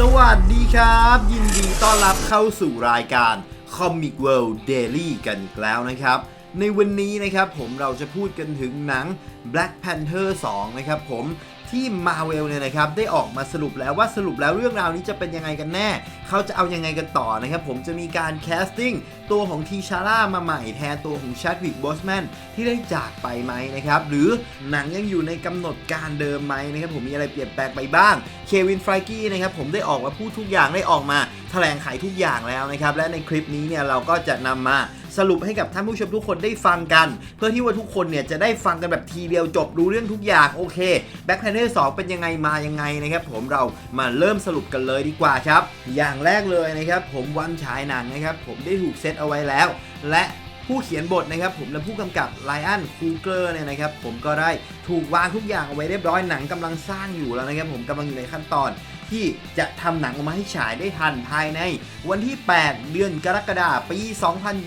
สวัสดีครับ ยินดีต้อนรับเข้าสู่รายการ Comic World Daily กันอีกแล้วนะครับ ในวันนี้นะครับผมเราจะพูดกันถึงหนัง Black Panther 2 นะครับผม ที่ Marvel เนี่ยนะครับได้ออกมาสรุปแล้วว่าสรุปแล้วเรื่องราวนี้จะเป็นยังไงกันแน่ เขาจะเอายังไงกันต่อนะครับ ผมจะมีการแคสติ้งตัวของทีชาร่ามาใหม่แทนตัวของชัดวิกบอสแมนที่ได้จากไปไหมนะครับ หรือหนังยังอยู่ในกำหนดการเดิมไหมนะครับผมมีอะไรเปลี่ยนแปลงไปบ้าง เควินไฟกี้นะครับผมได้ออกมาพูดทุกอย่างได้ออกมาแถลงไขทุกอย่างแล้วนะครับและในคลิปนี้เนี่ยเราก็จะนำมา สรุปให้กับท่านผู้ชมทุกคนได้ฟังกัน เพื่อที่ว่าทุกคนเนี่ยจะได้ฟังกันแบบทีเดียวจบรู้เรื่องทุกอย่างโอเคแบ็คแพนเทอร์2เป็นยังไงมายังไงนะครับผมเรามาเริ่มสรุปกันเลยดีกว่าครับ อย่างแรกเลยนะครับผมวันฉายหนังนะครับผมได้ถูกเซตเอาไว้แล้ว และผู้เขียนบทนะครับผมและผู้กำกับไลอ n นคูเกอร์เนี่ยนะครับผมก็ได้ถูกวางทุกอย่างเอาไว้เรียบร้อยหนังกำลังสร้างอยู่แล้วนะครับผมกำลังอยู่ในขั้นตอน ที่จะทำหนังออกมาให้ฉายได้ทันภายในวันที่ 8 เดือนกรกฎาคมปี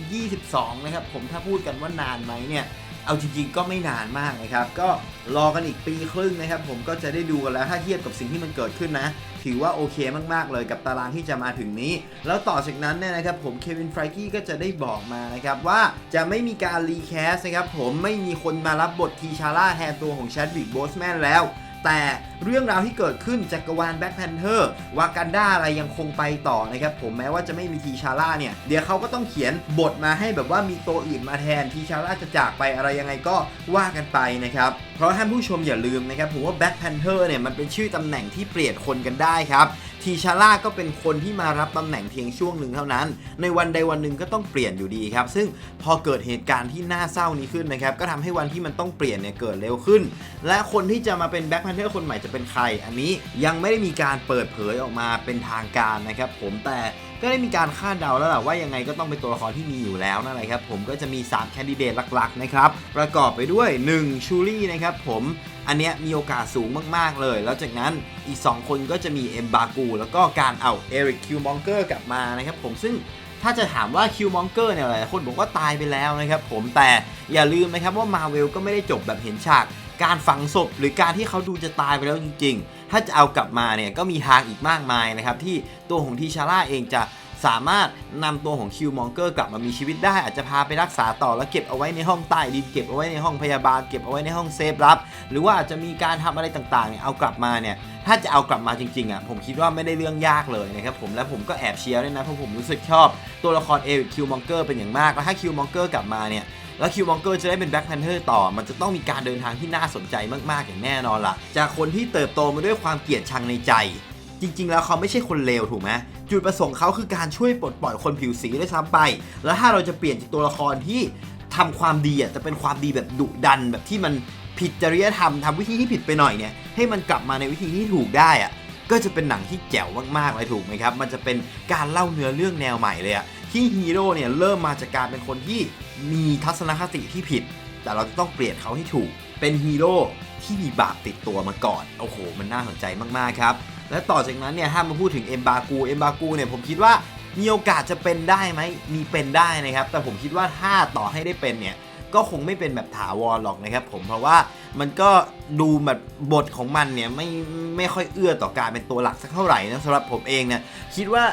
2022 นะครับ ผมถ้าพูดกันว่านานไหมเนี่ย เอาจริงๆก็ไม่นานมากนะครับ ก็รอกันอีกปีครึ่งนะครับ ผมก็จะได้ดูกันแล้ว ถ้าเทียบกับสิ่งที่มันเกิดขึ้นนะ ถือว่าโอเคมากๆเลยกับตารางที่จะมาถึงนี้ แล้วต่อจากนั้นเนี่ยนะครับผมเควินไฟกี้ก็จะได้บอกมานะครับว่าจะไม่มีการรีแคสนะครับผมไม่มีคนมารับบททีชาร่าแทนตัวของแชดวิกโบสแมนแล้ว แต่เรื่องราวที่เกิดขึ้นจักรวาลแบ็คแพนเทอร์วากันดาอะไรยังคงไปต่อนะครับผมแม้ว่าจะไม่มีทีชาร่าเนี่ย เดี๋ยวเขาก็ต้องเขียนบทมาให้แบบว่ามีตัวอื่นมาแทนทีชาร่าจะจากไปอะไรยังไงก็ว่ากันไปนะครับ เพราะท่านผู้ชมอย่าลืมนะครับผมว่าแบ็คแพนเทอร์เนี่ยมันเป็นชื่อตำแหน่งที่เปลี่ยนคนกันได้ครับทีชาร่าก็เป็นคนที่มารับตำแหน่งเพียงช่วงหนึ่งเท่านั้น ในวันใดวันหนึ่งก็ต้องเปลี่ยนอยู่ดีครับ ซึ่งพอเกิดเหตุการณ์ที่น่าเศร้านี้ขึ้นนะครับ ก็ทำให้วันที่มันต้องเปลี่ยนเนี่ยเกิดเร็วขึ้น และคนที่จะมาเป็นแบ็คแพนเทอร์คนใหม่จะเป็นใคร อันนี้ยังไม่ได้มีการเปิดเผยออกมาเป็นทางการนะครับ ผมแต่ก็ได้มีการคาดเดาแล้วแหละว่ายังไงก็ต้องเป็นตัวละครที่มีอยู่แล้วนั่นแหละครับผมก็จะมี3แคนดิเดตหลักๆนะครับประกอบไปด้วย1ชูรี่นะครับผม อันเนี้ยมีโอกาสสูงมากๆเลย แล้วจากนั้นอีก 2 คนก็จะมีเอ็มบากูแล้วก็การเอาเอริกคิวมองเกอร์กลับมานะครับผมซึ่งถ้าจะถามว่าคิวมองเกอร์เนี่ยหลายคนบอกว่าตายไปแล้วนะครับผมแต่อย่าลืมนะครับว่ามาเวลก็ไม่ได้จบแบบเห็นฉากการฝังศพหรือการที่เขาดูจะตายไปแล้วจริง ๆ ถ้าจะเอากลับมาเนี่ยก็มีทางอีกมากมายนะครับที่ตัวของทีชาร่าเองจะ สามารถนำตัวของคิวมองเกอร์กลับมามีชีวิตได้ อาจจะพาไปรักษาต่อแล้วเก็บเอาไว้ในห้องใต้ดินเก็บเอาไว้ในห้องพยาบาลเก็บเอาไว้ในห้องเซฟลับ หรือว่าอาจจะมีการทำอะไรต่างๆเนี่ยเอากลับมาเนี่ยถ้าจะเอากลับมาจริงๆอะผมคิดว่าไม่ได้เรื่องยากเลยนะครับผมและผมก็แอบเชียร์ด้วยนะเพราะผมรู้สึกชอบตัวละครเอริคิวมองเกอร์เป็นอย่างมากแล้วถ้าคิวมองเกอร์กลับมาเนี่ยแล้วคิวมองเกอร์จะได้เป็นแบ็คแพนเทอร์ต่อ มันจะต้องมีการเดินทางที่น่าสนใจมากๆอย่างแน่นอนละ่ะ จากคนที่เติบโตมาด้วยความเกลียดชังในใจ จริง ๆ แล้วเขาไม่ใช่คนเลวถูกไหมจุดประสงค์เขาคือการช่วยปลดปล่อยคนผิวสีได้ซ้ำไป แล้วถ้าเราจะเปลี่ยนจากตัวละครที่ทำความดีอะจะเป็นความดีแบบดุดันแบบที่มันผิดจริยธรรมทำวิธีที่ผิดไปหน่อยเนี่ยให้มันกลับมาในวิธีที่ถูกได้อะก็จะเป็นหนังที่แจ๋วมากๆเลยถูกไหมครับ มันจะเป็นการเล่าเนื้อเรื่องแนวใหม่เลยอะที่ฮีโร่เนี่ยเริ่มมาจากการเป็นคนที่มีทัศนคติที่ผิด แต่เราจะต้องเปลี่ยนเขาให้ถูก เป็นฮีโร่ที่มีบาปติดตัวมาก่อน โอ้โห มันน่าสนใจมากๆครับ และต่อจากนั้นเนี่ยถ้ามาพูดถึงเอ็มบากูเอ็มบากูเนี่ยผมคิดว่ามีโอกาสจะเป็นได้ไหมมีเป็นได้นะครับ แต่ผมคิดว่าถ้าต่อให้ได้เป็นเนี่ยก็คงไม่เป็นแบบถาวรหรอกนะครับผมเพราะว่ามันก็ดูแบบบทของมันเนี่ยไม่ไม่ค่อยเอื้อต่อการเป็นตัวหลักสักเท่าไหร่นะสำหรับผมเองเนี่ยคิดว่า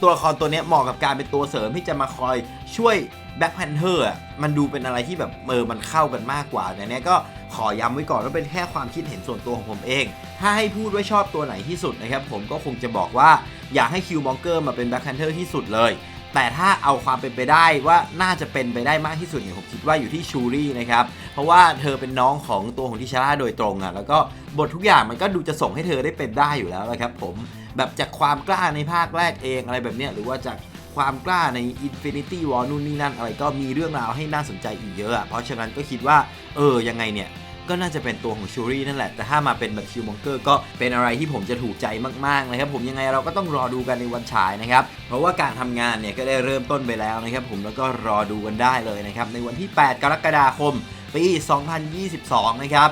ตัวละครตัวนี้เหมาะกับการเป็นตัวเสริมที่จะมาคอยช่วยแบ็คแพนเทอร์อะมันดูเป็นอะไรที่แบบเออมันเข้ากันมากกว่าแต่เนี้ยก็ ขอย้ำไว้ก่อนว่าเป็นแค่ความคิดเห็นส่วนตัวของผมเอง ถ้าให้พูดว่าชอบตัวไหนที่สุดนะครับผมก็คงจะบอกว่าอยากให้คิวมองเกอร์มาเป็นแบ็คแพนเทอร์ที่สุดเลย แต่ถ้าเอาความเป็นไปได้ว่าน่าจะเป็นไปได้มากที่สุดเนี่ยผมคิดว่าอยู่ที่ชูรี่นะครับ เพราะว่าเธอเป็นน้องของตัวของทิชาร่าโดยตรงอะ่ะแล้วก็บททุกอย่างมันก็ดูจะส่งให้เธอได้เป็นได้อยู่แล้วนะครับผมแบบจากความกล้าในภาคแรกเองอะไรแบบเนี้ยหรือว่าจาก ความกล้าใน Infinity War นู่นนี่นั่นอะไรก็มีเรื่องราวให้น่าสนใจอีกเยอะอะเพราะฉะนั้นก็คิดว่า เออ ยังไงเนี่ย ก็น่าจะเป็นตัวของชูรี่นั่นแหละ แต่ถ้ามาเป็นแบบคิวมองเกอร์ก็เป็นอะไรที่ผมจะถูกใจมากๆนะครับผมยังไงเราก็ต้องรอดูกันในวันฉายนะครับ เพราะว่าการทำงานเนี่ยก็ได้เริ่มต้นไปแล้วนะครับผมแล้วก็รอดูกันได้เลยนะครับในวันที่ 8 กรกฎาคมปี 2022 นะครับ